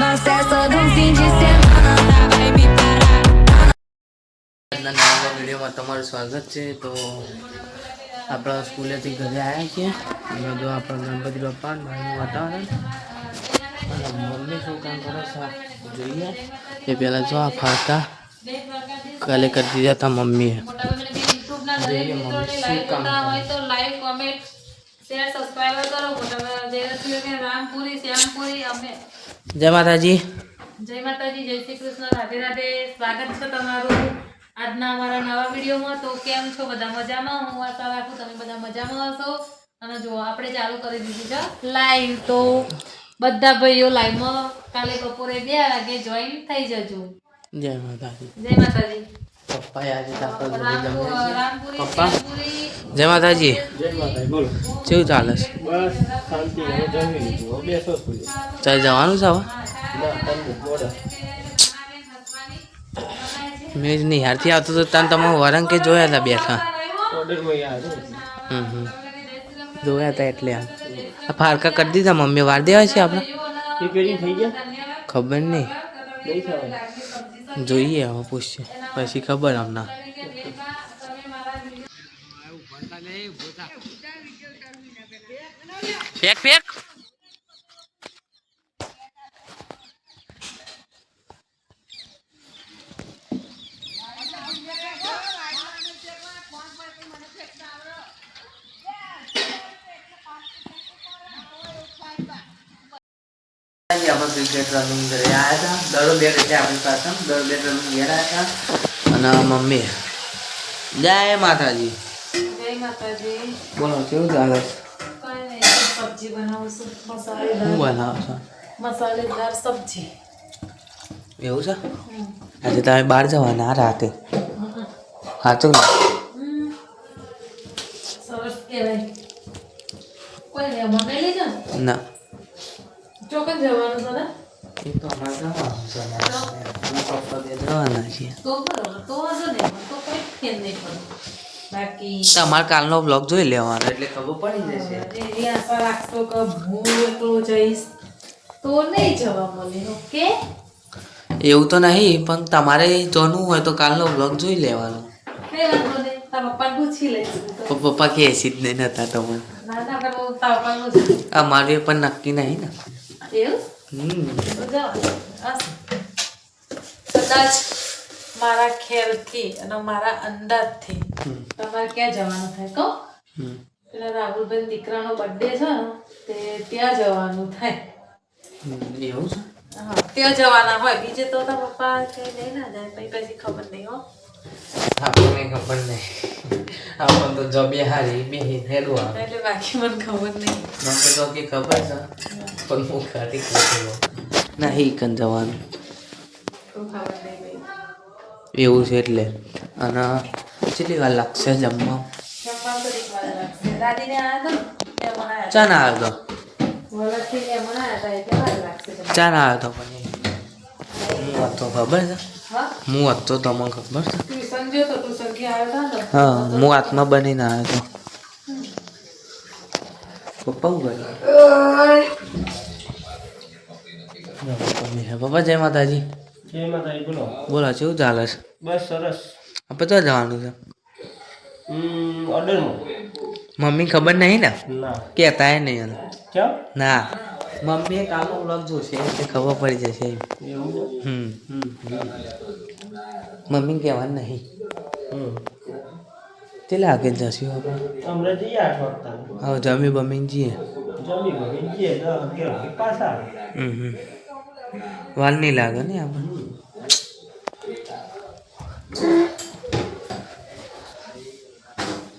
Nós festa de um fim de semana, tá? Vai me parar. આજના નવા વિડીયોમાં તમારું સ્વાગત છે. તો આપણા સ્કૂલેથી ઘરે આવ્યા છીએ. અને જો આપણા ગણપતિ બાપા અને વાતાવરણ. અને મમ્મી શું કામ કરે છે? જોઈએ. એ પહેલાં જો આ ફાટા કાલે કરી દીધા મમ્મીએ. જોઈએ મમ્મી શું કામ કરે. તો શેર સબસ્ક્રાઇબ કરો મોટા જય રામપુરી શ્યામપુરી અમે. જય માતાજી. જય માતાજી જય શ્રી કૃષ્ણ રાધે રાધે. સ્વાગત છે તમારું આજના અમારા નવા વિડીયોમાં. તો કેમ છો? બધા મજામાં? હું આશા રાખું તમે બધા મજામાં હશો. અને જો આપણે ચાલુ કરી દીધી છે લાઈવ તો બધા ભાઈઓ લાઈવમાં કાલે બપોરે બે વાગે જોઈન થઈ જજો. જય માતાજી. જય માતાજી. પપ્પા આજે તો આપણે ઘરે રામપુર જમે છે. રામપુરી પપ્પા? શ્યામપુરી જય માતાજી. જય માતાજી બોલો. કેવું ચાલે છે? બસ શાંતિ હવે જમી લીધું. હવે બેસો સુધી ચાલ જવાનું છે હવે? ના તમને મોડા મેં જ નહીં હારથી આવતો તો તાન તમે વરંગ કે જોયા હતા બેઠા. ઓર્ડરમાં યાદ હમ હમ. જોયા હતા એટલે આ. આ ફારકા કરી દીધા મમ્મી વાર દેવા છે આપણે? રિપેરિંગ થઈ ગયા? ખબર નહીં. નહીં થવા જોઈએ હવે પૂછશે. પછી ખબર હમણાં ફેક ફેક. આજે આપણે ક્રિકેટ રનિંગ ઘરે આવ્યા હતા. દડો બેટ એટલે આપણી પાસે. દડો બેટ રનિંગ ઘેર આવ્યા હતા. અને મમ્મી. જય માતાજી. જય માતાજી. બોલો કેવું ચાલે છે? સબ્જી બનાવું છું. શું મસાલેદાર બનાવો છો? મસાલેદાર સબ્જી. એવું છે? આજે તમે બહાર જવાના રાતે. સાચું ને? સરસ કહેવાય. કોઈ નહીં લઈ જાઓ ના. ચોકન જવાનું છે ને? એ તો અમારે જવાનું છે પપ્પા બે જવાના છીએ. તો બરોબર તો વાંધો નહીં તો કોઈ ફેર નહીં પડે. બાકી તમારે કાલનો બ્લોગ જોઈ લેવાનો એટલે ખબર પડી જશે. એવી આશા રાખશો કે હું એકલો જઈશ તો નહીં જવા મળે ઓકે? એવું તો નહીં પણ તમારે જોનું હોય તો કાલનો બ્લોગ જોઈ લેવાનો. પપ્પા કે એસી જ નહીં હતા તમને. અમારું એ પણ નક્કી નહીં ને એવું હમ તો જાઓ હશે. કદાચ મારા ખ્યાલથી અને મારા અંદાજથી. તમારે ક્યાં જવાનું થાય કહો. પેલા રાહુલભાઈ દીકરાનો બર્થડે છે ને તે ત્યાં જવાનું થાય. એવું છે? હા ત્યાં જવાના હોય. બીજે તો તારા પપ્પા કઈ લઈ ના જાય પછી પછી ખબર નહીં હો. આપણને ખબર નહીં. આપણને તો જબે હારી બે હેડું એટલે બાકી મને ખબર નહીં. મને તો કે ખબર છે પણ હું ખાતી ખબર નહીં કન જવાનું. તો ખબર નહીં ભાઈ. એવું છે એટલે. અને કેટલી વાર લાગશે જમવા? ચા ના આવ્યો તો? ચા ના આવ્યો તો? પણ હું હતો ખબર છે? હું? હતો તમને ખબર છે ટ્યુશન ગયો તો ટ્યુશનથી આવ્યો હતા ને હા હું હાથમાં બનીને આવ્યો હતો. પપ્પા હું ગયો પપ્પા જય માતાજી. જય માતાજી બોલો. બોલો કેવું ચાલે છે? બસ સરસ. આપણે તો જવાનું છે? મમ્મી ખબર નહીં ને? કેતા એ નહીં ના. મમ્મી કાલનો બ્લોગ જોશે એટલે ખબર પડી જશે? હમ. મમ્મી કહેવાનું નહીં. કેટલા આગળ જશું આપણે જઈએ આઠ વાગતા હવે જમી બમી જઈએ. જમી ભરી જઈએ વાગે પાછા હમ હમ. વાલ નહીં લાગે ને આપણે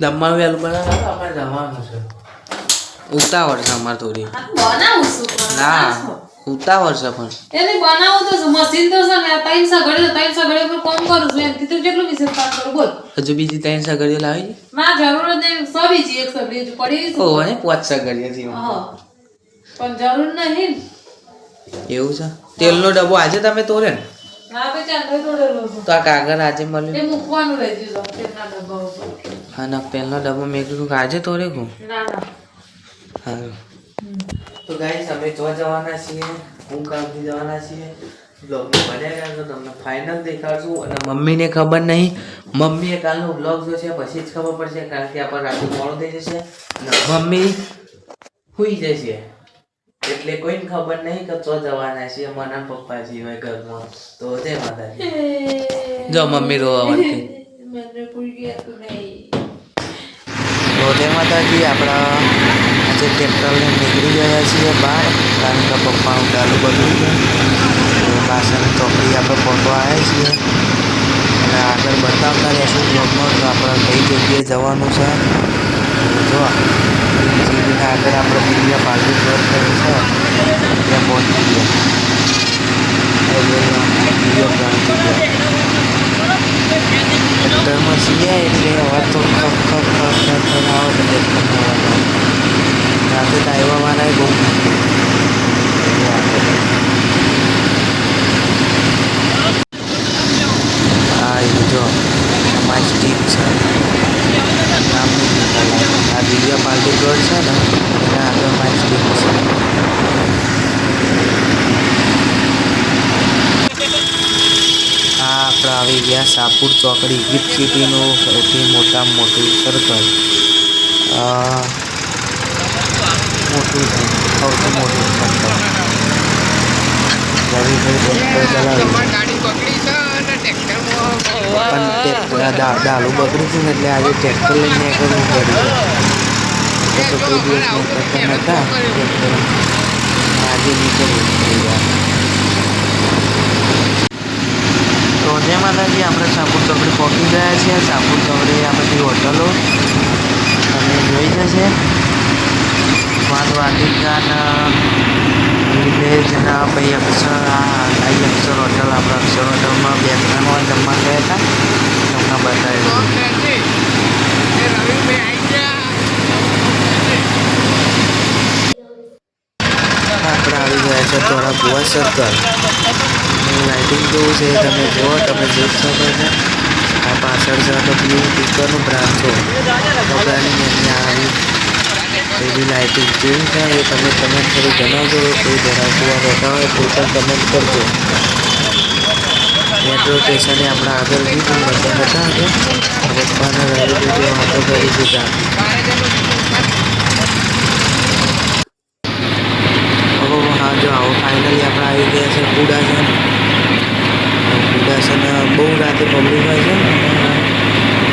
દમણ વહેલું બનાવે આપણે જવાનું છે. ઉતાવળ છે અમારે થોડી. ના. ઉતાવળ છે પણ. એને બનાવો તો મશીન તો છે ને ત્રણ સગડે ત્રણ સગડે પર કોમ કરું છું. એમ કીધું કેટલું વિશે કામ કરું? બોલ. હજુ બીજી ત્રણ સગડીઓ લાવી છે? ના જરૂર નહીં. સો બીજી એક સગડી હજુ પડી ઓ અને પાંચ સા ઘડી હતી હા. પણ જરૂર નહીં. એવું છે? તેલનો ડબ્બો આજે તમે તોડે ને? ના ભાઈ ચાંદો તોડેલો. તો આ કાગળ આજે મળ્યું? એ મૂકવાનું રહી ગયું તેલના ડબ્બા ઉપર. હા ના પેલનો ડબ્બો મેં કીધું કે આજે તોડે કહું ના ના. હા તો ગાઈસ અમે જોવા જવાના છીએ હું કામથી જવાના છીએ. બ્લોગ બન્યા તો તમને ફાઇનલ દેખાડશું અને મમ્મીને ખબર નહીં. મમ્મીએ કાલનો બ્લોગ જોશે પછી જ ખબર પડશે કારણ કે આપણે રાતે મોડું થઈ જશે અને મમ્મી સુઈ જશે. એટલે કોઈને ખબર નહીં કે ચો જવાના છીએ મને પપ્પા સિવાય ઘરમાં. તો જય માતાજી. જો મમ્મી રોવા નહીં. તો જય માતાજી આપણા આજે ટ્રેક્ટર લઈને નીકળી ગયા છીએ બહાર, કારણ કે પપ્પાનું ચાલુ બગડી ગયું પાછળ ચોકડી આપણે પહોંચવા આવ્યા છીએ. અને આગળ બતાવતા રહેશું બ્લોગમાં તો આપણે કઈ જગ્યાએ જવાનું છે. જો આગળ આપણે બીજા પાર્ટી પ્લોટ કર્યું છે ત્યાં પહોંચી ગયા હવે બીજો પ્લાન થઈ ગયા ટ્રેક્ટરમાં છીએ એટલે અવાજ તો ખપ ખપ ખપ ખપ ખપ આવે છે ટ્રેક્ટરનો અવાજ આવે. રાતે ડાઈવા વાળાએ બહુ હા એ જો અમારી સ્ટીક છે નામનું નીકળે પાર્ટી પ્લોટ છે ને એના આગળ છે. આ આપણે આવી ગયા સાપુર ચોકડી ગિફ્ટ સિટીનું સૌથી મોટામાં મોટું સર્કલ મોટું છે, સૌથી મોટું સર્કલ રવિભાઈ ચલાવ્યું પણ ટ્રેક્ટર આ છે ને, એટલે આજે ટ્રેક્ટર લઈને પડ્યું તો તો કોઈ દિવસ નીકળતા નહોતા ટ્રેક્ટર આજે નીકળવું પડી ગયા તો જય માતાજી આપણે સાપુર ચોકડી પહોંચી ગયા છીએ સાપુર ચોકડી આ બધી હોટલો તમે જોઈ જશે સ્વાદ વાટિકા વિલેજના ભાઈ અક્ષર આ આઈ અક્ષર હોટલ આપણે અક્ષર હોટલમાં બે ત્રણ વાર જમવા ગયા હતા તમને બતાવ્યું આપણે આવી ગયા છે ધોળા ભુવા સર્કલ લાઇટિંગ કેવું છે તમે જુઓ, તમે જોઈ શકો છો. આ પાછળ છે તો બ્લુ ટીકરનું બ્રાન્ચો કપડાની મેં આવી એવી લાઇટિંગ કેવી છે, એ તમે કમેન્ટ કરી જણાવજો. કોઈ ધરાવતું રહેતા હોય તો કમેન્ટ કરજો. મેટ્રો સ્ટેશને આપણા આગળ લીધું બધા હતા. આગળ પપ્પાને રહેલું જે વાતો કરી દીધા ઓહો હા જો આવો ફાઇનલી આપણે આવી ગયા છે કુડાસન કુડાસન બહુ રાતે પબ્લિક હોય છે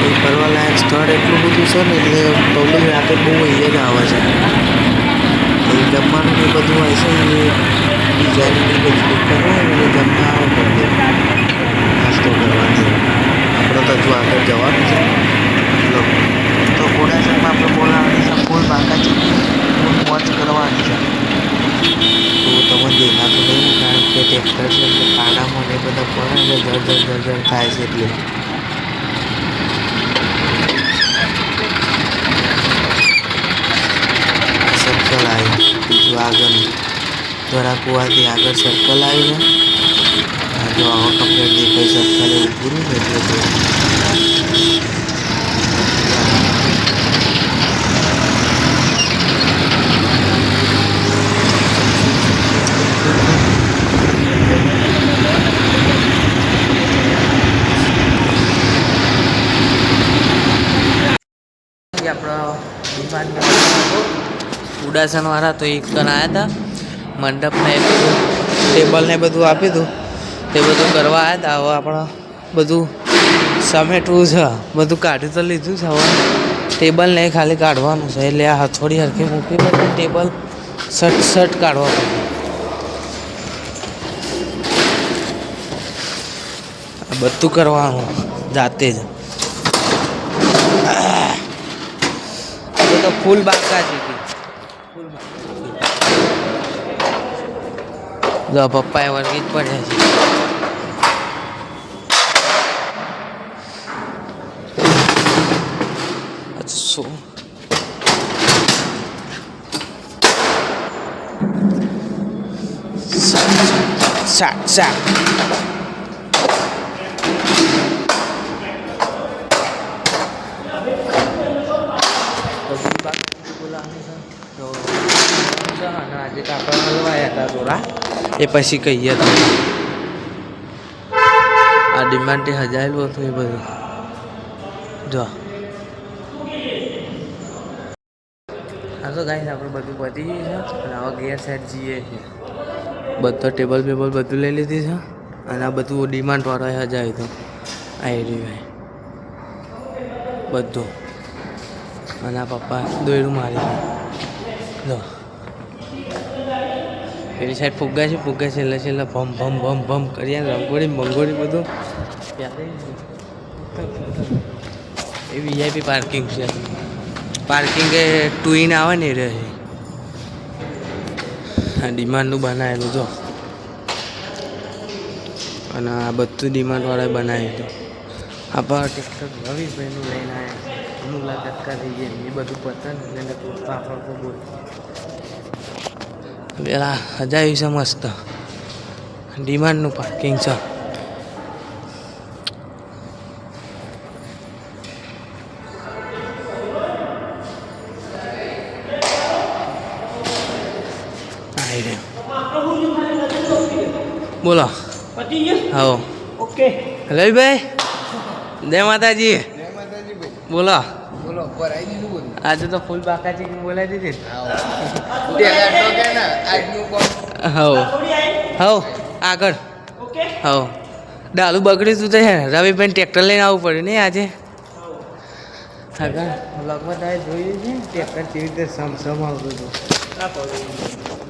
એ ફરવાલાયક સ્થળ એટલું બધું છે ને, એટલે પબ્લિક રાતે બહુ અહીંયા જ આવે છે. જમવાનું બધું હોય છે એ ડિઝાઇનની બધી જમવા આવે પબ્લિક નાસ્તો કરવાની આપણે તો હજુ આગળ જવાનું છે લો. તો કુડાસનમાં આપણે બોલાવવાની છે ફૂલ બાકા છે ફૂલ મોજ કરવાની છે તો તમને દેખાતું નહીં છે એટલે કાંડામાં ને બધા પડે એટલે જળજળ જળ જળ જળ થાય છે એટલે સર્કલ આવી. બીજું આગળ દ્વારા કુવાથી આગળ સર્કલ આવીને જો આવો કમ્પ્લેટ દેખાય સર્કલ એવું પૂરું ને એટલે તો આપણો ઉડાસનવાળા તો કણ આવ્યા હતા મંડપને એ બધું, ટેબલને બધું આપ્યું હતું તે બધું કરવા આવ્યા હતા હવે આપણે બધું સમેટવું છે. બધું કાઢી તો લીધું છે હવે. ટેબલને ખાલી કાઢવાનું છે. એટલે આ હથોડી હરખી મૂકી બધું ટેબલ સટ સટ કાઢવા બધું કરવાનું જાતે જ. તો ફૂલ બાકા છે. કે જો પપ્પા એ વળગી જ પડ્યા છે અચ્છા શું શાક શાક બોલાવવાનું છે અને આજે કાપડ હલવાયા હતા થોડા એ પછી કહીએ તો. આ ડિમાન્ડે હજાયેલું હતું એ બધું. જો. હા તો ગાઈસ આપણે બધું પતી ગયું છે અને હવે ગેર સાઈડ જઈએ છીએ. બધો ટેબલ બેબલ બધું લઈ લીધી છે અને આ બધું ડિમાન્ડ વાળો હજાર તો રહ્યું એરિયો બધું. અને આ પપ્પા દોયડું મારી જો. પેલી સાઈડ ફુગ્ગા છે, ફુગ્ગા છેલ્લે છેલ્લે ભમ ભમ ભમ ભમ કરીએ રંગોળી, મંગોળી બધું. એ વીઆઈપી પાર્કિંગ છે. પાર્કિંગ એ ટુ ઇન આવે ને રહે આ ડિમાન્ડનું બનાવેલું, જો. અને આ બધું ડિમાન્ડવાળાએ બનાવ્યું હતું. આપણા ટિકટોક રવિભાઈનું લઈને આવ્યા મુલાકાત કરી ગઈ એ બધું પતંગ પાપડ તો બોલ. પેલા હજાર છે મસ્ત ડિમાન્ડનું પાર્કિંગ છે આઈ રે બોલો પતી ગયું હા ઓકે રવિભાઈ જય માતાજી બોલો બોલો ભરાઈ દીધું બધું આજે તો ફૂલ બાકાજી બોલાવી દીધી. ના હવ. હવ આગળ. ઓકે. હવ. ડાલું બગડ્યું તું તો છે રવિભાઈ ટ્રેક્ટર લઈને આવવું પડ્યું નહીં આજે? આગળ. બ્લોગમાં જોયું છે ને ટ્રેક્ટર કેવી રીતે સમ સમ આવતું હતું.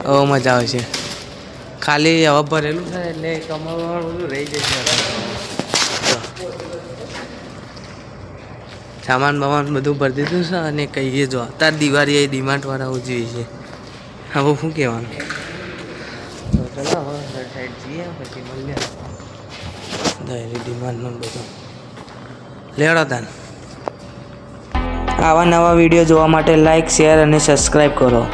હવે મજા આવશે ખાલી હવે ભરેલું છે એટલે કમાવાનું બધું રહી જશે. સામાન બામાન બધું ભરી દીધું છે અને કહીએ જો તાર દિવાળી એ ડિમાન્ડવાળા ઉજવી છે. હવે શું કહેવાનું? તો ચલો હવે સાઈડ જઈએ પછી મળીએ. ડિમાન્ડનું બધું. લેડો તાન. આવા નવા વીડિયો જોવા માટે લાઈક શેર અને સબસ્ક્રાઈબ કરો.